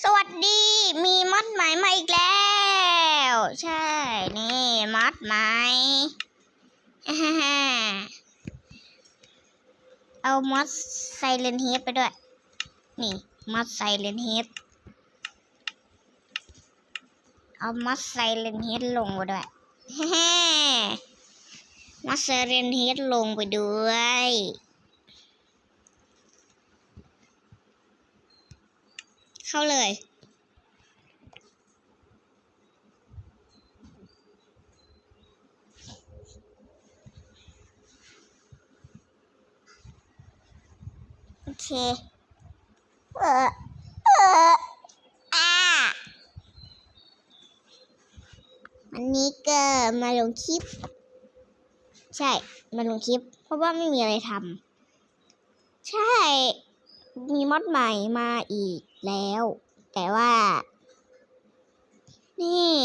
สวัสดี มีมัดไหมมาอีกแล้ว ใช่ นี่มัดไหมเอามัดไซเลนเฮดไปด้วย นี่มัดไซเลนเฮดเอามัดไซเลนเฮดลงไปด้วยมัดไซเลนเฮดลงไปด้วย เข้าเลย โอเค เออเอออ่าวันนี้ก็มาลงคลิป ใช่ มาลงคลิป เพราะว่าไม่มีอะไรทำใช่ มีมอดใหม่มาอีก แล้ว แต่ว่า นี่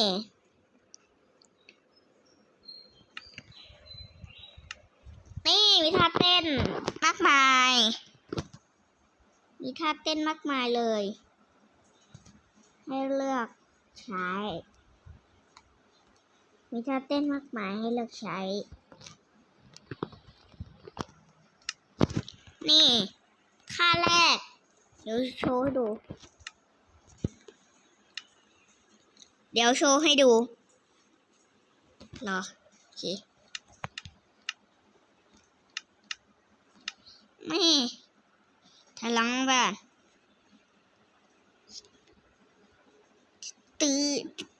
นี่มีท่าเต้นมากมาย มีท่าเต้นมากมายเลย ให้เลือกใช้ มีท่าเต้นมากมายให้เลือกใช้ นี่ เดี๋ยวโชว์ให้ดู เดี๋ยวโชว์ให้ดูเนาะโอเคไม่ทะลังบ่ะตื้อ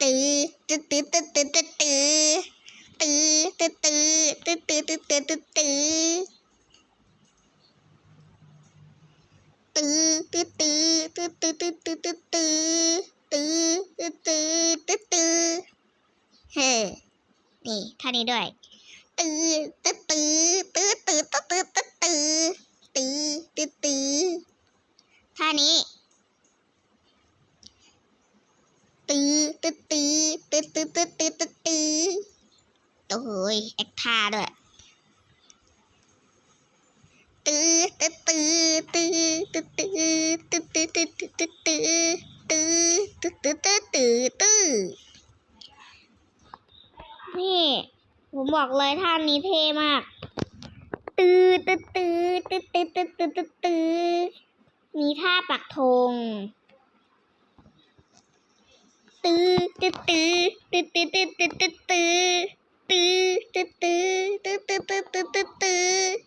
ตื้อตื้อตื้อตื้อตื้อตื้อตื้อตื้อตื้อตื้อตื้อตื้อตื้อ ตื้อตื้อตื้อตื้อตื้อตื้อตือตื้อตื้อตื้อตือตือตือตือเฮ้นี่ท่านี้ด้วยตื้อตื้อตื้อตื้อตื้อตื้อตื้อตื้อตื้อตื้อตื้อท่านี้ตื้อตื้อตื้อตื้อตื้อตื้อตื้อตื้อโอ้ยแอคท่าด้วย ตื้อตื้อตื้อตื้อตื้อตื้อตื้อตื้อตื้อตื้อตื้อตื้อตื้อตื้อตื้อตื้อตื้อตื้อนี่ผมบอกเลยท่านนี้เท่มาก ตื้อตื้อตื้อตื้อตื้อตื้อตื้อตื้อตื้อมีท่าปักธงตื้อตื้อตื้อตื้อตื้อตื้อตื้อตื้อตื้อตื้อตื้อตื้อตื้อตื้อตื้อตื้อ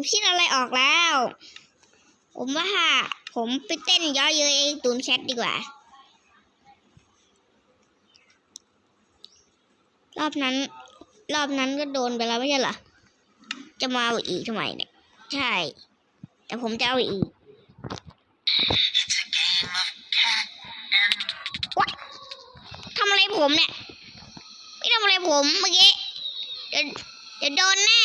ผมคิดอะไรออกแล้ว ผมว่า ผมไปเต้นย่อเยอะเองตูนแชทดีกว่า รอบนั้น รอบนั้นก็โดนไปแล้วไม่ใช่เหรอ จะมาเอาอีกทำไมเนี่ย ใช่ แต่ผมจะเอาอีกวะทำอะไรผมเนี่ย ไม่ทำอะไรผมเมื่อกี้จะจะโดนแน่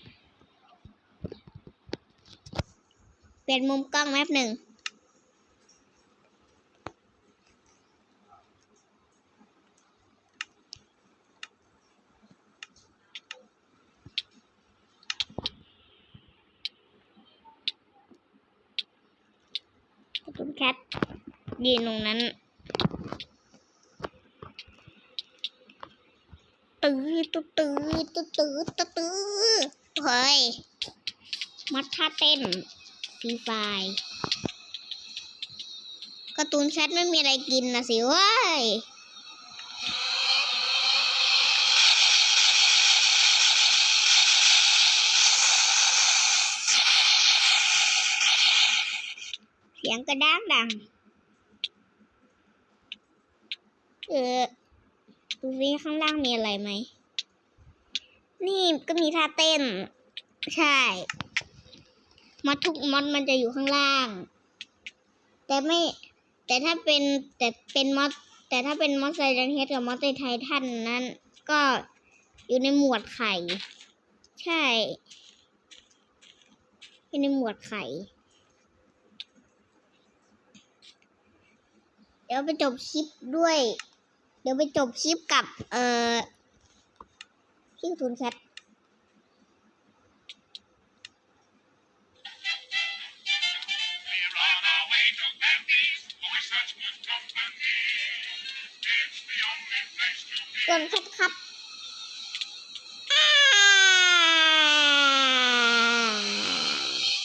เปลี่ยนมุมกล้องแป๊บหนึ่งคุณแคทยืนตรงนั้นตื้อตื้อตื้อตื้อตื้อตื้อเฮ้ยมัดท่าเต้น ฟรีไฟ์การ์ตูนแคทไม่มีอะไรกินนะสิเว้ยเสียงกระด้างดัง เออดูสิข้างล่างมีอะไรไหม นี่ก็มีท่าเต้น ใช่ มอดทุกมอดมันจะอยู่ข้างล่าง แต่ไม่แต่ถ้าเป็นแต่เป็นมอดแต่ถ้าเป็นมอดไซเรนเฮดกับมอดไซไททันนั้น ก็อยู่ในหมวดไข่ ใช่อยู่ในหมวดไข่ เดี๋ยวไปจบคลิปด้วย เดี๋ยวไปจบคลิปกับ เอ่อพี่ทุนแคท วนแคทครับ